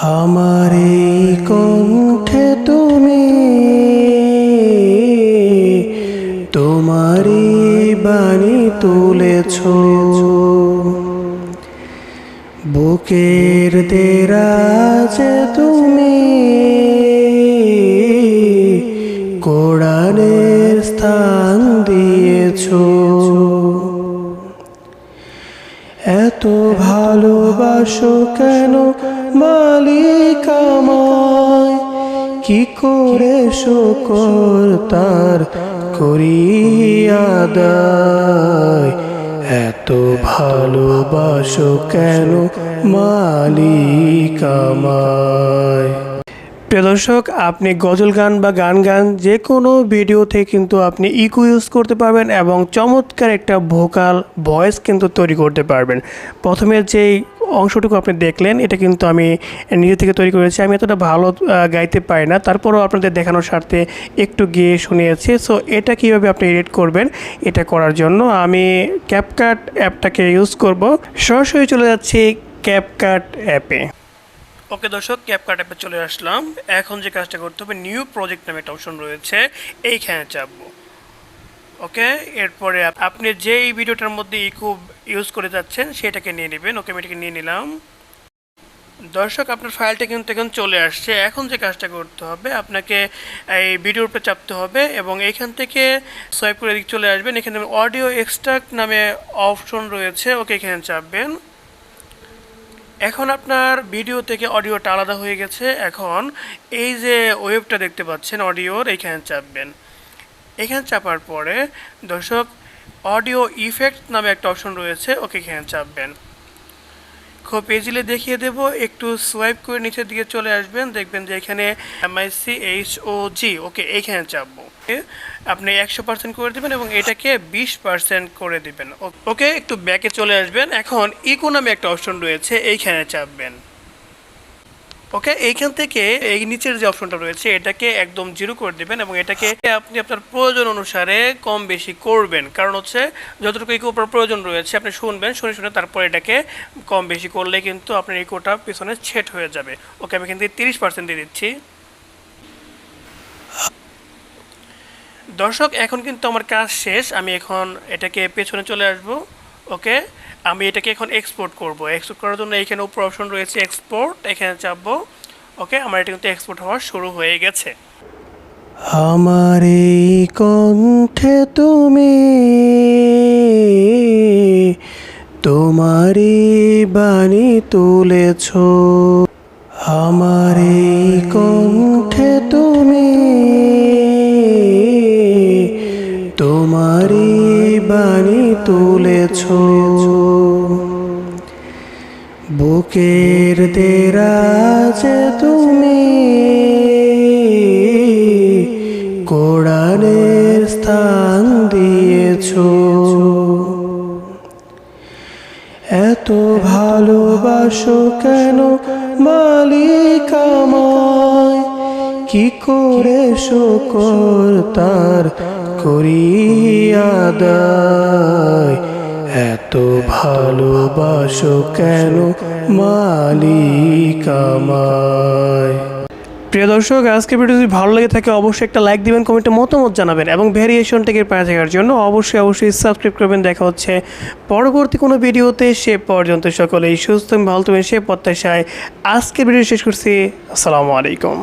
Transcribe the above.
আমার এই কণ্ঠে তুমি, তোমারই বাণী তুলেছ। বুকের দেরাজে তুমি, কোরআনের স্থান দিয়েছ। এত ভালোবাসো কেন আমায় কি করে শকর তার করিয়াদায় এত ভালোবাসো কেন মালিক আমায়? প্রিয় দর্শক, আপনি গজল গান বা গান গান যে কোনো ভিডিওতে কিন্তু আপনি ইকো ইউজ করতে পারবেন এবং চমৎকার একটা ভোকাল ভয়েস কিন্তু তৈরি করতে পারবেন। প্রথমে যেই অংশটুকু আপনি দেখলেন, এটা কিন্তু আমি নিজে থেকে তৈরি করেছি। আমি এতটা ভালো গাইতে পারি না। তারপরও আপনাদের দেখানোর স্বার্থে একটু গিয়ে শুনিয়েছি। সো এটা কীভাবে আপনি এডিট করবেন, এটা করার জন্য আমি ক্যাপকাট অ্যাপটাকে ইউজ করব। সরাসরি চলে যাচ্ছি ক্যাপকাট অ্যাপে। ওকে দর্শক ক্যাপকাট অ্যাপে চলে আসলাম। এখন যে কাজটা করতে হবে নিউ প্রজেক্ট নামে একটা অপশন রয়েছে। এইখানে চাপবো। ওকে এরপরে আপ- আপনি যেই ভিডিওটার মধ্যে ইকো ইউজ করে যাচ্ছেন, সেটাকে নিয়ে নেবেন। ওকে আমি নিয়ে নিলাম। দর্শক, আপনার ফাইলটা কিন্তু এখন চলে আসছে। এখন যে কাজটা করতে হবে, আপনাকে এই ভিডিওর উপরে চাপতে হবে এবং এখান থেকে সোয়াইপ করে এদিকে চলে আসবেন। এখানে অডিও এক্সট্রাক্ট নামে অপশন রয়েছে, ওকে এখানে চাপবেন। এখন আপনার ভিডিও থেকে অডিওটা আলাদা হয়ে গেছে। এখন এই যে ওয়েবটা দেখতে পাচ্ছেন অডিওর এইখানে চাপবেন। এখানে চাপার পরে, দর্শক অডিও ইফেক্ট নামে একটা অপশন রয়েছে, ওকে এখানে চাপবেন। খুব ইজিলি দেখিয়ে দেব, একটু সোয়াইপ করে নিচের দিকে চলে আসবেন, দেখবেন যে এখানে এমআইসি এইচ ও জি ওকে এইখানে চাপবো। আপনি একশো পার্সেন্ট করে দেবেন এবং এটাকে বিশ পার্সেন্ট করে দেবেন। ওকে, একটু ব্যাকে চলে আসবেন। এখন ইকো নামে একটা অপশন রয়েছে, এইখানে চাপবেন। ওকে এইখান থেকে এই নিচের যে অপশনটা রয়েছে, এটাকে একদম জিরো করে দেবেন এবং এটাকে আপনি আপনার প্রয়োজন অনুসারে কম বেশি করবেন। কারণ হচ্ছে, যতটুকু ইকো প্রয়োজন রয়েছে, আপনি শুনবেন, শুনে শুনে তারপর এটাকে কম বেশি করলে কিন্তু আপনার ইকোটা পিছনে ছেট হয়ে যাবে। ওকে আমি থেকে তিরিশ পার্সেন্ট দিয়ে দিচ্ছি। দর্শক, এখন কিন্তু আমার কাজ শেষ, আমি এখন এটাকে পেছনে চলে আসব। ওকে আমি এটাকে এখন এক্সপোর্ট করব। এক্সপোর্ট করার জন্য এখানে উপর অপশন রয়েছে এক্সপোর্ট এখানে চাপবো। ওকে আমার এটা কিন্তু এক্সপোর্ট হওয়া শুরু হয়ে গেছে। আমার এই কণ্ঠে তুমি, তোমারই বাণী তুলেছ। আমার এই কণ্ঠে তুমি, তোমারই বাণী তুলেছ। বুকের দেরাজে তুমি কোরআনের স্থান দিয়েছ। এত ভালোবাসো কেন মালিক আমায় কি করে শকর তার করিয়াদায় এত ভালোবাসো কেন মালিক প্রিয় দর্শক আজকে ভিডিও যদি ভালো লেগে থাকে, অবশ্যই একটা লাইক দিবেন কমেন্টে মতামত জানাবেন এবং ভ্যারিয়েশন টেকের পায়ে থাকার জন্য অবশ্যই অবশ্যই সাবস্ক্রাইব করবেন। দেখা হচ্ছে পরবর্তী কোনো ভিডিওতে। সে পর্যন্ত সকলেই সুস্থ ভালো থাকবেন। সে প্রত্যাশায় আজকের ভিডিও শেষ করছি। আসসালামু আলাইকুম।